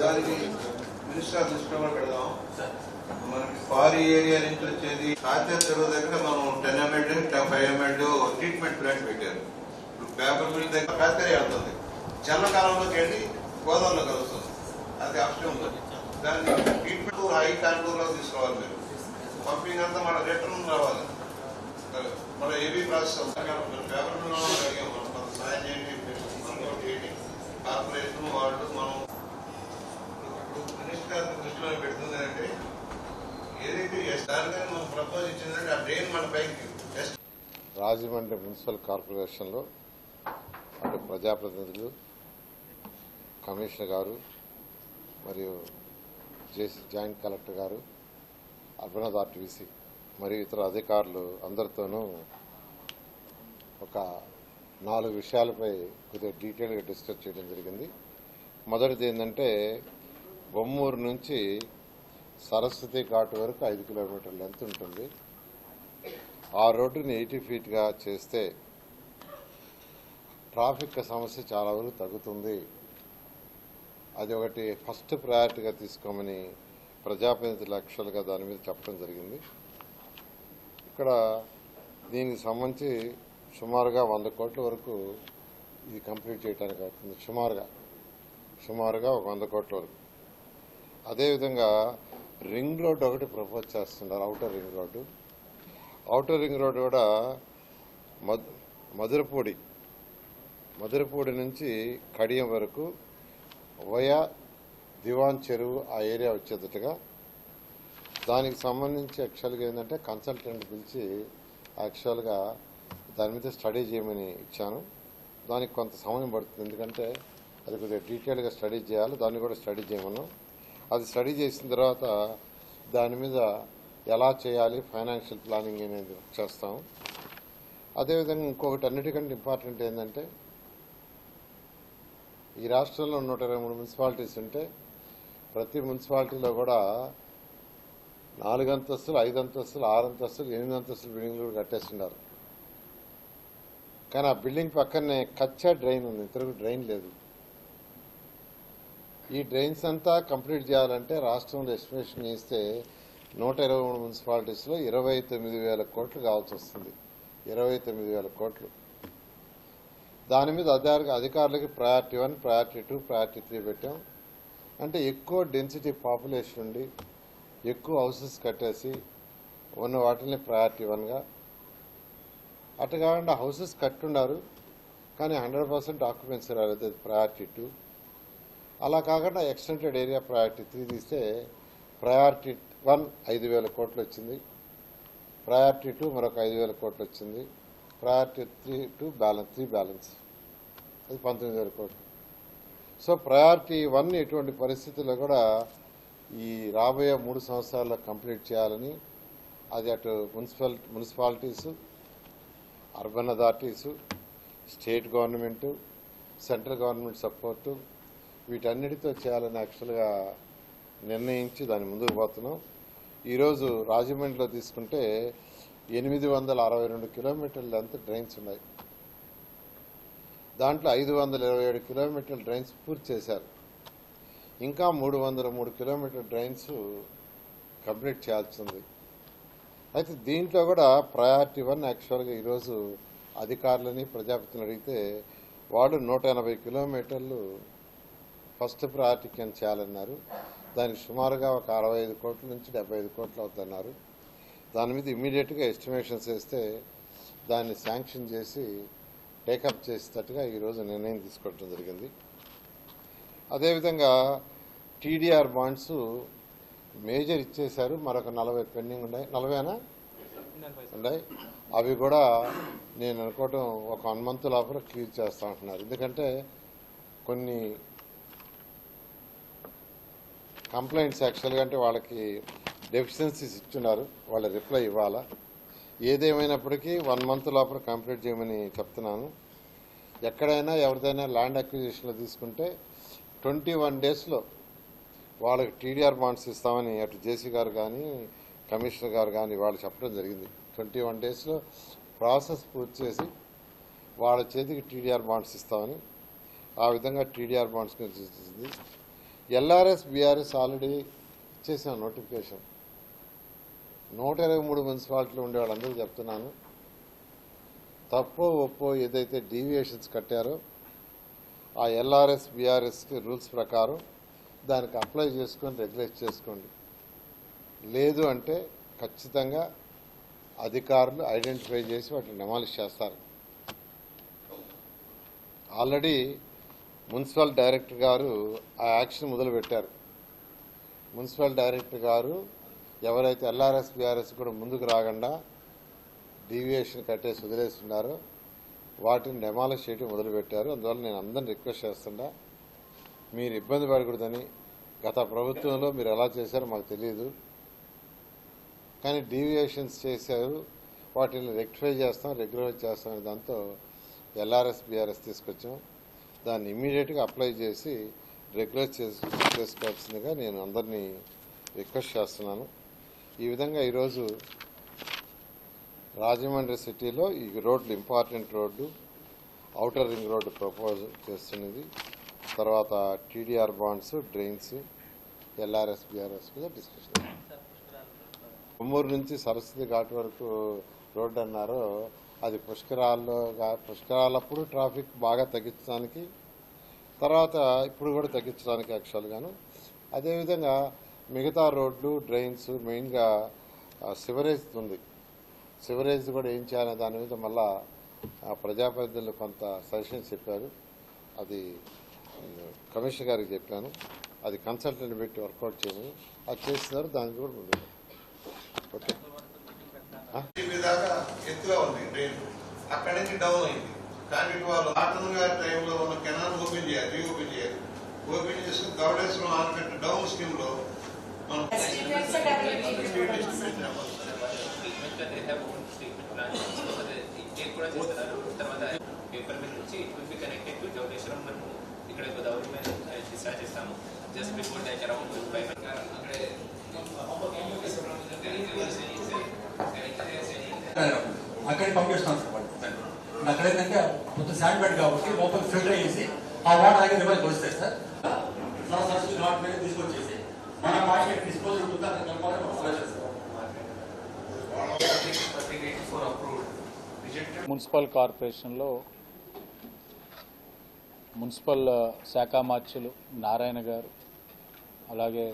దానికి మినిస్టర్ దృష్టిలో పెడదాం. మనకి ఫార్ ఏరియా నుంచి వచ్చేది కాతే చెరువు దగ్గర మనం ten ML five ML treatment plant పెట్టారు. ఇప్పుడు పేపర్ మిల్ దగ్గర కాతేరే వెళ్తుంది. చల్లకాలంలోకి వెళ్ళి గోదావరిలో కలుస్తుంది. అది ఆప్షన్ ఉంది. దాన్ని ట్రీట్మెంట్ హై కాన్పూర్లో తీసుకోవాలి మీరు. పంపింగ్ అంతా మన రిటర్న్ రావాలి. మన ఏబీ ప్రాసెస్ పేపర్ మిల్ అడిగాం మనం. కొంత సాయం చేయండి. కార్పొరేషన్ వాళ్ళు మనం మినిస్టర్ దృష్టిలో పెడుతుంది అంటే ఏదైతే దానికని మనం ప్రపోజ్ ఇచ్చిందంటే ఆ డ్రైన్ మన పైకి రాజమండ్రి మున్సిపల్ కార్పొరేషన్లో అటు ప్రజాప్రతినిధులు కమిషనర్ గారు మరియు జేసీ జాయింట్ కలెక్టర్ గారు అర్బన్ ఆర్టీసీ మరియు ఇతర అధికారులు అందరితోనూ ఒక నాలుగు విషయాలపై కొద్దిగా డీటెయిల్గా డిస్కస్ చేయడం జరిగింది. మొదటిది ఏంటంటే బొమ్మూరు నుంచి సరస్వతి ఘాట్ వరకు ఐదు కిలోమీటర్ల లెంత్ ఉంటుంది. ఆ రోడ్డుని ఎయిటీ ఫీట్గా చేస్తే ట్రాఫిక్ సమస్య చాలా వరకు తగ్గుతుంది. అది ఒకటి ఫస్ట్ ప్రయారిటీగా తీసుకోమని ప్రజాప్రతి లక్ష్యాలుగా దాని మీద చెప్పడం జరిగింది. ఇక్కడ దీనికి సంబంధించి సుమారుగా వంద కోట్ల వరకు ఇది కంప్లీట్ చేయడానికి అవుతుంది. సుమారుగా సుమారుగా ఒక వంద కోట్ల వరకు. అదేవిధంగా రింగ్ రోడ్ ఒకటి ప్రపోజ్ చేస్తున్నారు outer ring road outer ring road కూడా మధురపూడి మధురపూడి నుంచి కడియం వరకు వయా దివాన్ చెరువు ఆ ఏరియా వచ్చేటట్టుగా. దానికి సంబంధించి యాక్చువల్గా ఏంటంటే కన్సల్టెంట్ పిలిచి యాక్చువల్గా దాని మీద స్టడీ చేయమని ఇచ్చాను. దానికి కొంత సమయం పడుతుంది ఎందుకంటే అది కొద్దిగా డీటెయిల్గా స్టడీ చేయాలి దాన్ని కూడా స్టడీ చేయమన్నాం అది స్టడీ చేసిన తర్వాత దాని మీద ఎలా చేయాలి ఫైనాన్షియల్ ప్లానింగ్ అనేది చేస్తాం. అదేవిధంగా ఇంకొకటి అన్నిటికంటే ఇంపార్టెంట్ ఏంటంటే ఈ రాష్ట్రంలో నూట ఇరవై మూడు మున్సిపాలిటీస్ ఉంటే ప్రతి మున్సిపాలిటీలో కూడా నాలుగు అంతస్తులు ఐదు అంతస్తులు ఆరు అంతస్తులు ఎనిమిది అంతస్తులు బిల్డింగ్లు కూడా కట్టేస్తున్నారు. కానీ ఆ బిల్డింగ్ పక్కనే కచ్చా డ్రైన్ ఉంది. ఇతరకు డ్రైన్ లేదు. ఈ డ్రైన్స్ అంతా కంప్లీట్ చేయాలంటే రాష్ట్రంలో ఎస్టిమేషన్ చేస్తే నూట ఇరవై మూడు మున్సిపాలిటీస్లో ఇరవై తొమ్మిది వేల కోట్లు కావాల్సి వస్తుంది. ఇరవై తొమ్మిది వేల కోట్లు. దాని మీద అధికార అధికారులకి priority one priority two priority three పెట్టాం. అంటే ఎక్కువ డెన్సిటీ పాపులేషన్ ఉండి ఎక్కువ హౌసెస్ కట్టేసి ఉన్న వాటిని ప్రయారిటీ వన్గా అటు కాకుండా హౌసెస్ కట్టున్నారు కానీ హండ్రెడ్ పర్సెంట్ ఆక్యుపెన్సీ రాలేదు ప్రయారిటీ టూ అలా కాకుండా ఎక్స్టెంటెడ్ ఏరియా ప్రయారిటీ త్రీ తీస్తే ప్రయారిటీ వన్ ఐదు వేల కోట్లు వచ్చింది. ప్రయారిటీ టూ మరొక ఐదు వేల కోట్లు వచ్చింది. Priority three two balance three balance. అది పంతొమ్మిది వేల కోట్లు. సో ప్రయారిటీ వన్ ఎటువంటి పరిస్థితుల్లో కూడా ఈ రాబోయే మూడు సంవత్సరాల్లో కంప్లీట్ చేయాలని అది అటు municipal municipalities urban authorities state government central government support వీటన్నిటితో చేయాలని యాక్చువల్గా నిర్ణయించి దాని ముందుకు పోతున్నాం. ఈరోజు రాజమండ్రిలో తీసుకుంటే ఎనిమిది వందల అరవై రెండు కిలోమీటర్లు లెంత్ డ్రైన్స్ ఉన్నాయి. దాంట్లో ఐదు వందల ఇరవై ఏడు కిలోమీటర్ల డ్రైన్స్ పూర్తి చేశారు. ఇంకా మూడు వందల మూడు కిలోమీటర్ల డ్రైన్స్ కంప్లీట్ చేయాల్సి ఉంది. అయితే దీంట్లో కూడా ప్రయారిటీ వన్ యాక్చువల్గా ఈరోజు అధికారులని ప్రజాపతిని అడిగితే వాళ్ళు నూట ఎనభై కిలోమీటర్లు ఫస్ట్ ప్రయారిటీ కింద చేయాలన్నారు. దానికి సుమారుగా ఒక అరవై ఐదు కోట్ల నుంచి డెబ్బై ఐదు కోట్లు అవుతున్నారు. దాని మీద ఇమీడియట్గా ఎస్టిమేషన్స్ వేస్తే దాన్ని శాంక్షన్ చేసి టేకప్ చేసేటట్టుగా ఈరోజు నిర్ణయం తీసుకోవడం జరిగింది. అదేవిధంగా టీడీఆర్ బాండ్స్ మేజర్ ఇచ్చేశారు. మరొక నలభై పెండింగ్ ఉన్నాయి. నలభైనా? ఉన్నాయి. అవి కూడా నేను అనుకోవటం ఒక వన్ మంత్ లోపల క్లియర్ చేస్తా ఉంటున్నారు. ఎందుకంటే కొన్ని కంప్లైంట్స్ యాక్చువల్గా అంటే వాళ్ళకి డెఫిషియన్సీస్ ఇచ్చున్నారు. వాళ్ళ రిప్లై ఇవ్వాలా? ఏదేమైనప్పటికీ వన్ మంత్ లోపల కంప్లీట్ చేయమని చెప్తున్నాను. ఎక్కడైనా ఎవరిదైనా ల్యాండ్ అక్విజిషన్లో తీసుకుంటే ట్వంటీ వన్ డేస్లో వాళ్ళకి టీడీఆర్ బాండ్స్ ఇస్తామని అటు జేసీ గారు కానీ కమిషనర్ గారు కానీ వాళ్ళు చెప్పడం జరిగింది. ట్వంటీ వన్ డేస్లో ప్రాసెస్ పూర్తి చేసి వాళ్ళ చేతికి టీడీఆర్ బాండ్స్ ఇస్తామని ఆ విధంగా టీడీఆర్ బాండ్స్ ఇచ్చింది ఎల్ఆర్ఎస్ బీఆర్ఎస్ ఆల్రెడీ ఇచ్చేసిన నోటిఫికేషన్ నూట ఇరవై మూడు మున్సిపాలిటీలు ఉండే వాళ్ళందరూ చెప్తున్నాను. తప్పో ఒప్పో ఏదైతే డీవియేషన్స్ కట్టారో ఆ ఎల్ఆర్ఎస్ బీఆర్ఎస్కి రూల్స్ ప్రకారం దానికి అప్లై చేసుకొని రెగ్యులేట్ చేసుకోండి. లేదు అంటే ఖచ్చితంగా అధికారులు ఐడెంటిఫై చేసి వాటిని డెమాలిష్ చేస్తారు. ఆల్రెడీ మున్సిపల్ డైరెక్టర్ గారు ఆ యాక్షన్ మొదలుపెట్టారు. మున్సిపల్ డైరెక్టర్ గారు ఎవరైతే ఎల్ఆర్ఎస్ బీఆర్ఎస్ కూడా ముందుకు రాకుండా డీవియేషన్ కట్టేసి వదిలేస్తున్నారో వాటిని డెమాలిష్ చేయడం మొదలుపెట్టారు. అందువల్ల నేను అందరిని రిక్వెస్ట్ చేస్తుండా మీరు ఇబ్బంది పడకూడదని గత ప్రభుత్వంలో మీరు ఎలా చేశారో మాకు తెలియదు. కానీ డీవియేషన్స్ చేశారు వాటిని రెక్టిఫై చేస్తాం రెగ్యులర్ చేస్తాం అనే దాంతో ఎల్ఆర్ఎస్ బీఆర్ఎస్ తీసుకొచ్చాం. దాన్ని ఇమీడియట్గా అప్లై చేసి రెగ్యులర్ చేసు చేసుకోవాల్సిందిగా నేను అందరినీ రిక్వెస్ట్ చేస్తున్నాను. ఈ విధంగా ఈరోజు రాజమండ్రి సిటీలో ఈ రోడ్లు important road outer ring road propose చేస్తున్నది. తర్వాత TDR bonds drains LRS BRS మీద డిస్కషన్. కొమ్మూరు నుంచి సరస్వతి ఘాట్ వరకు రోడ్డు అన్నారు అది పుష్కరాల్లో పుష్కరాలప్పుడు ట్రాఫిక్ బాగా తగ్గించడానికి తర్వాత ఇప్పుడు కూడా తగ్గించడానికి యాక్చువల్గాను అదేవిధంగా మిగతా రోడ్లు డ్రైన్స్ మెయిన్గా సివరేజ్ ఉంది. సివరేజ్ కూడా ఏం చేయాలనే దాని మీద మళ్ళా ఆ, ప్రజాప్రతినిధులు కొంత సజెషన్స్ చెప్పారు. అది కమిషనర్ గారికి చెప్పాను. అది కన్సల్టెంట్ పెట్టి వర్కౌట్ చేయమని. అది చేస్తున్నారు. దానికి కూడా ముందు ఓకే. దాకా ఎత్తుగా ఉంది అక్కడి నుంచి డౌన్ అయింది. కానీ వాళ్ళు ఆటన్ గారి టైంలో ఉన్న కెనాల్ ఓపెన్ చేయాలి రీఓపెన్ చేయాలి. ఓపెన్ చేసి గౌడేశ్వరం ఆనకట్ట డౌన్ స్కీమ్లో మనం Estimates are definitely ఇంకా they have own treatment plan. So అది ఇంకేం కూడా చేస్తున్నారు తర్వాత పేపర్ మిల్ నుంచి it will be connected to జౌడేశ్వరం మనము ఇక్కడ గోదావరి మీద డిశ్చార్జ్ చేస్తాము just before that around five అక్కడికి పంపిస్తాం సార్ వాళ్ళు. అక్కడ ఏంటంటే మొత్తం శాండ్ బెడ్ కాబట్టి లోపల ఫిల్టర్ చేసి ఆ వాటర్ దగ్గర రివర్స్ వస్తాయి సార్. సరస్వతి మీద తీసుకొచ్చేసి మన మార్కెట్ డిస్పోజల్ ఉంటుంది అక్కడ కలపాలని ఆలోచిస్తాం మున్సిపల్ కార్పొరేషన్లో మున్సిపల్ శాఖ మార్చులు నారాయణ గారు అలాగే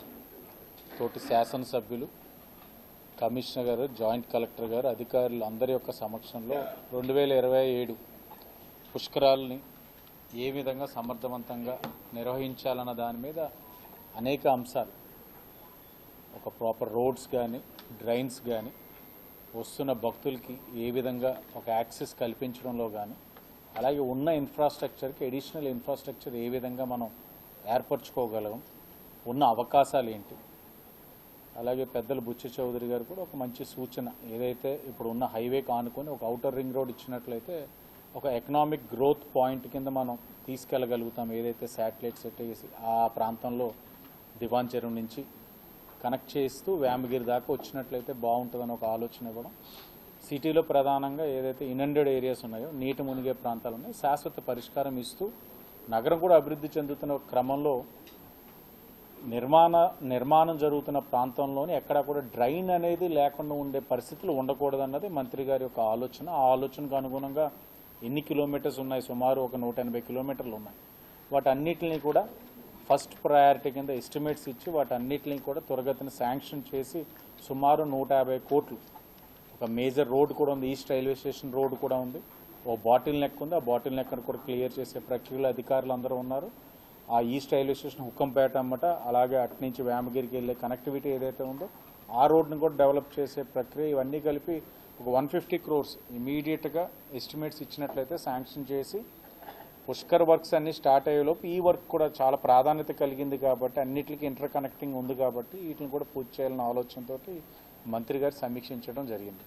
తోటి శాసనసభ్యులు కమిషనర్ గారు జాయింట్ కలెక్టర్ గారు అధికారులు అందరి యొక్క సమక్షంలో రెండు వేల ఇరవై ఏడు పుష్కరాలని ఏ విధంగా సమర్థవంతంగా నిర్వహించాలన్న దాని మీద అనేక అంశాలు. ఒక ప్రాపర్ రోడ్స్ కానీ డ్రైన్స్ కానీ వస్తున్న భక్తులకి ఏ విధంగా ఒక యాక్సెస్ కల్పించడంలో కానీ అలాగే ఉన్న ఇన్ఫ్రాస్ట్రక్చర్కి అడిషనల్ ఇన్ఫ్రాస్ట్రక్చర్ ఏ విధంగా మనం ఏర్పరచుకోగలం ఉన్న అవకాశాలు ఏంటి అలాగే పెద్దలు బుచ్చి చౌదరి గారు కూడా ఒక మంచి సూచన. ఏదైతే ఇప్పుడు ఉన్న హైవేకి ఆనుకొని ఒక అవుటర్ రింగ్ రోడ్ ఇచ్చినట్లయితే ఒక ఎకనామిక్ గ్రోత్ పాయింట్ కింద మనం తీసుకెళ్ళగలుగుతాం. ఏదైతే శాటిలైట్ సెట్ చేసి ఆ ప్రాంతంలో దివాన్ చెరువు నుంచి కనెక్ట్ చేస్తూ వేమగిరి దాకా వచ్చినట్లయితే బాగుంటుందని ఒక ఆలోచన ఇవ్వడం. సిటీలో ప్రధానంగా ఏదైతే ఇనండెడ్ ఏరియాస్ ఉన్నాయో నీటి మునిగే ప్రాంతాలు ఉన్నాయి. శాశ్వత పరిష్కారం ఇస్తూ నగరం కూడా అభివృద్ధి చెందుతున్న క్రమంలో నిర్మాణ నిర్మాణం జరుగుతున్న ప్రాంతంలోని ఎక్కడా కూడా డ్రైన్ అనేది లేకుండా ఉండే పరిస్థితులు ఉండకూడదన్నది మంత్రి గారి యొక్క ఆలోచన. ఆ ఆలోచనకు అనుగుణంగా ఎన్ని కిలోమీటర్స్ ఉన్నాయి? సుమారు ఒక నూట ఎనభై కిలోమీటర్లు ఉన్నాయి. వాటన్నిటిని కూడా ఫస్ట్ ప్రయారిటీ కింద ఎస్టిమేట్స్ ఇచ్చి వాటన్నిటిని కూడా త్వరగతిని శాంక్షన్ చేసి సుమారు నూట యాభై కోట్లు. ఒక మేజర్ రోడ్ కూడా ఉంది. ఈస్ట్ రైల్వే స్టేషన్ రోడ్ కూడా ఉంది. ఓ బాటిల్ నెక్ ఉంది. ఆ బాటిల్ నెక్ కూడా క్లియర్ చేసే ప్రక్రియలో అధికారులు అందరూ ఉన్నారు. ఆ ఈస్ట్ రైల్వే స్టేషన్ హుక్కంపేట అన్నమాట అలాగే అటు నుంచి వేమగిరికి వెళ్ళే కనెక్టివిటీ ఏదైతే ఉందో ఆ రోడ్ని కూడా డెవలప్ చేసే ప్రక్రియ ఇవన్నీ కలిపి ఒక వన్ ఫిఫ్టీ క్రోర్స్ ఇమీడియట్గా ఎస్టిమేట్స్ ఇచ్చినట్లయితే శాంక్షన్ చేసి పుష్కర్ వర్క్స్ అన్ని స్టార్ట్ అయ్యేలోపు ఈ వర్క్ కూడా చాలా ప్రాధాన్యత కలిగింది కాబట్టి అన్నిటికీ ఇంటర్ కనెక్టింగ్ ఉంది కాబట్టి వీటిని కూడా పూర్తి చేయాలన్న ఆలోచనతో మంత్రి గారు సమీక్షించడం జరిగింది.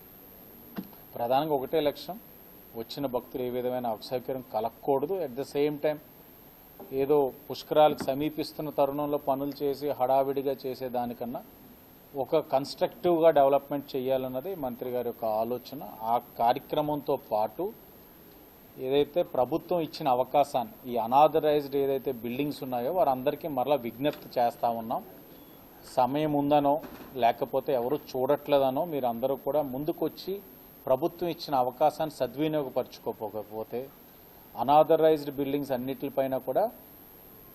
ప్రధానంగా ఒకటే లక్ష్యం వచ్చిన భక్తులు ఏ విధమైన అసౌకర్యం కలగకూడదు. అట్ ద సేమ్ టైం ఏదో పుష్కరాలకు సమీపిస్తున్న తరుణంలో పనులు చేసి హడావిడిగా చేసే దానికన్నా ఒక కన్స్ట్రక్టివ్గా డెవలప్మెంట్ చేయాలన్నది మంత్రి గారి యొక్క ఆలోచన. ఆ కార్యక్రమంతో పాటు ఏదైతే ప్రభుత్వం ఇచ్చిన అవకాశాన్ని ఈ అనాథరైజ్డ్ ఏదైతే బిల్డింగ్స్ ఉన్నాయో వారందరికీ మరలా విజ్ఞప్తి చేస్తూ ఉన్నాం. సమయం ఉందనో లేకపోతే ఎవరు చూడట్లేదనో మీరు అందరూ కూడా ముందుకొచ్చి ప్రభుత్వం ఇచ్చిన అవకాశాన్ని సద్వినియోగపరచుకోకపోతే అనాథరైజ్డ్ బిల్డింగ్స్ అన్నిటిపైన కూడా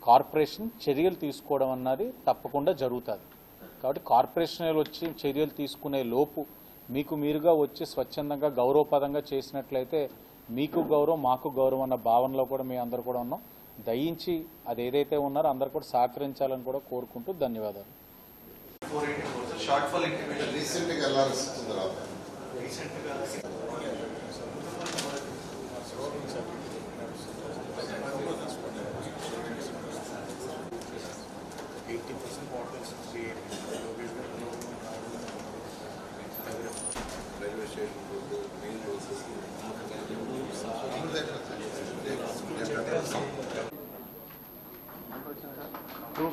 కార్పొరేషన్ చర్యలు తీసుకోవడం అన్నది తప్పకుండా జరుగుతుంది. కాబట్టి కార్పొరేషన్ వచ్చి చర్యలు తీసుకునే లోపు మీకు మీరుగా వచ్చి స్వచ్ఛందంగా గౌరవపదంగా చేసినట్లయితే మీకు గౌరవం మాకు గౌరవం అన్న భావనలో కూడా మీ అందరూ కూడా ఉన్నాం. దయించి అది ఏదైతే ఉన్నారో అందరూ కూడా సహకరించాలని కూడా కోరుకుంటూ ధన్యవాదాలు. రీసెంట్గా Two